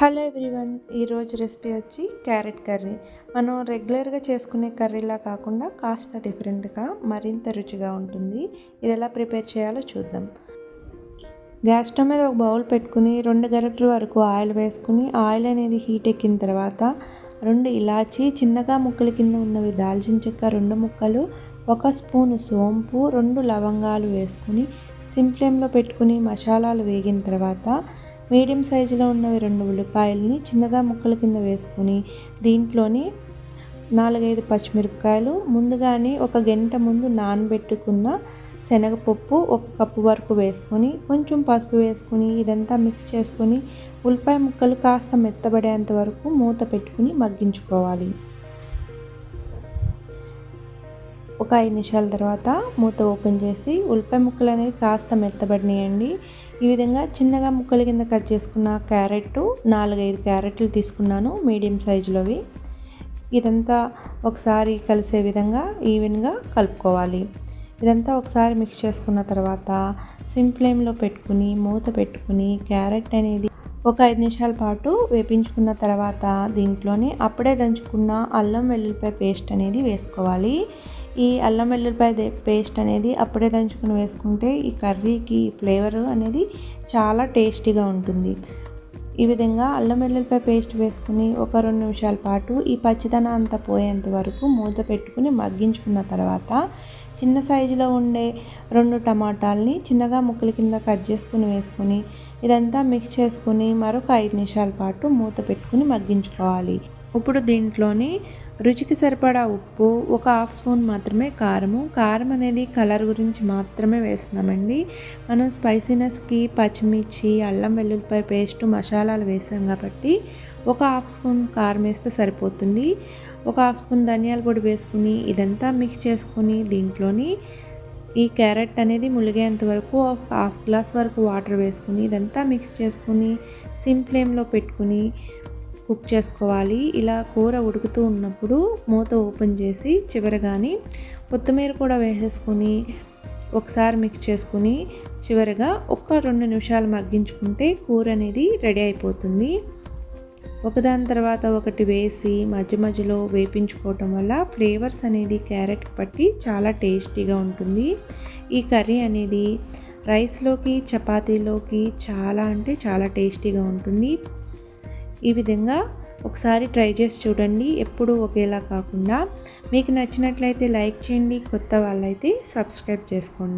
Hello everyone ఈరోజు recipe వచ్చి carrot curry. మనం రెగ్యులర్గా చేసుకునే కర్రీలా కాకుండా కాస్త డిఫరెంట్గా మరింత రుచిగా ఉంటుంది. ఇది ఎలా ప్రిపేర్ చేయాలో చూద్దాం. గ్యాస్ స్టవ్ మీద ఒక బౌల్ పెట్టుకుని రెండు గరిటల వరకు ఆయిల్ వేసుకుని ఆయిల్ అనేది హీట్ ఎక్కిన తర్వాత రెండు ఇలాచి చిన్నగా ముక్కల కింద ఉన్నవి దాల్చిన చెక్క రెండు ముక్కలు ఒక స్పూన్ సోంపు రెండు లవంగాలు వేసుకుని సిమ్ ఫ్లేమ్లో పెట్టుకుని మసాలాలు వేగిన తర్వాత మీడియం సైజులో ఉన్నవి రెండు ఉల్లిపాయలని చిన్నగా ముక్కల కింద వేసుకుని దీంట్లోని నాలుగైదు పచ్చిమిరపకాయలు ముందుగానే ఒక గంట ముందు నానబెట్టుకున్న శనగపప్పు ఒక కప్పు వరకు వేసుకొని కొంచెం పసుపు వేసుకుని ఇదంతా మిక్స్ చేసుకొని ఉల్లిపాయ ముక్కలు కాస్త మెత్తబడేంత వరకు మూత పెట్టుకుని మగ్గించుకోవాలి. ఒక ఐదు నిమిషాల తర్వాత మూత ఓపెన్ చేసి ఉల్లిపాయ ముక్కలు అనేవి కాస్త మెత్తబడినాయండి. ఈ విధంగా చిన్నగా ముక్కల కింద కట్ చేసుకున్న క్యారెట్ నాలుగైదు క్యారెట్లు తీసుకున్నాను మీడియం సైజులోవి. ఇదంతా ఒకసారి కలిసే విధంగా ఈవెన్గా కలుపుకోవాలి. ఇదంతా ఒకసారి మిక్స్ చేసుకున్న తర్వాత సిమ్ ఫ్లేమ్లో పెట్టుకుని మూత పెట్టుకుని క్యారెట్ అనేది ఒక ఐదు నిమిషాల పాటు వేపించుకున్న తర్వాత దీంట్లోనే అప్పుడే దంచుకున్న అల్లం వెల్లుల్లిపాయ పేస్ట్ అనేది వేసుకోవాలి. ఈ అల్లం వెల్లుల్లిపాయ పేస్ట్ అనేది అప్పుడే దంచుకుని వేసుకుంటే ఈ కర్రీకి ఫ్లేవర్ అనేది చాలా టేస్టీగా ఉంటుంది. ఈ విధంగా అల్లం వెల్లుల్లిపాయ పేస్ట్ వేసుకుని ఒక రెండు నిమిషాల పాటు ఈ పచ్చిదనం అంతా పోయేంత వరకు మూత పెట్టుకుని మగ్గించుకున్న తర్వాత చిన్న సైజులో ఉండే రెండు టమాటాలని చిన్నగా ముక్కల కింద కట్ చేసుకుని వేసుకొని ఇదంతా మిక్స్ చేసుకుని మరొక ఐదు నిమిషాల పాటు మూత పెట్టుకుని మగ్గించుకోవాలి. ఇప్పుడు దీంట్లోని రుచికి సరిపడా ఉప్పు ఒక హాఫ్ స్పూన్ మాత్రమే కారము. కారం అనేది కలర్ గురించి మాత్రమే వేస్తున్నామండి. మనం స్పైసీనెస్కి పచ్చిమిర్చి అల్లం వెల్లుల్లిపాయ పేస్ట్ మసాలాలు వేసాం కాబట్టి ఒక హాఫ్ స్పూన్ కారం వేస్తే సరిపోతుంది. ఒక హాఫ్ స్పూన్ ధనియాల పొడి వేసుకుని ఇదంతా మిక్స్ చేసుకుని దీంట్లోని ఈ క్యారెట్ అనేది ములిగేంత వరకు హాఫ్ గ్లాస్ వరకు వాటర్ వేసుకుని ఇదంతా మిక్స్ చేసుకుని సిమ్ ఫ్లేమ్లో పెట్టుకుని కుక్ చేసుకోవాలి. ఇలా కూర ఉడుకుతూ ఉన్నప్పుడు మూత ఓపెన్ చేసి చివరగాని కొత్తిమీర కూడా వేసేసుకొని ఒకసారి మిక్స్ చేసుకుని చివరగా ఒక రెండు నిమిషాలు మగ్గించుకుంటే కూర అనేది రెడీ అయిపోతుంది. ఒకదాని తర్వాత ఒకటి వేసి మధ్య మధ్యలో వేపించుకోవటం వల్ల ఫ్లేవర్స్ అనేది క్యారెట్ పట్టి చాలా టేస్టీగా ఉంటుంది. ఈ కర్రీ అనేది రైస్లోకి చపాతీలోకి చాలా అంటే చాలా టేస్టీగా ఉంటుంది. ఈ విధంగా ఒకసారి ట్రై చేసి చూడండి. ఎప్పుడు ఒకేలా కాకుండా మీకు నచ్చినట్లయితే లైక్ చేయండి. కొత్త వాళ్ళైతే సబ్స్క్రైబ్ చేసుకోండి.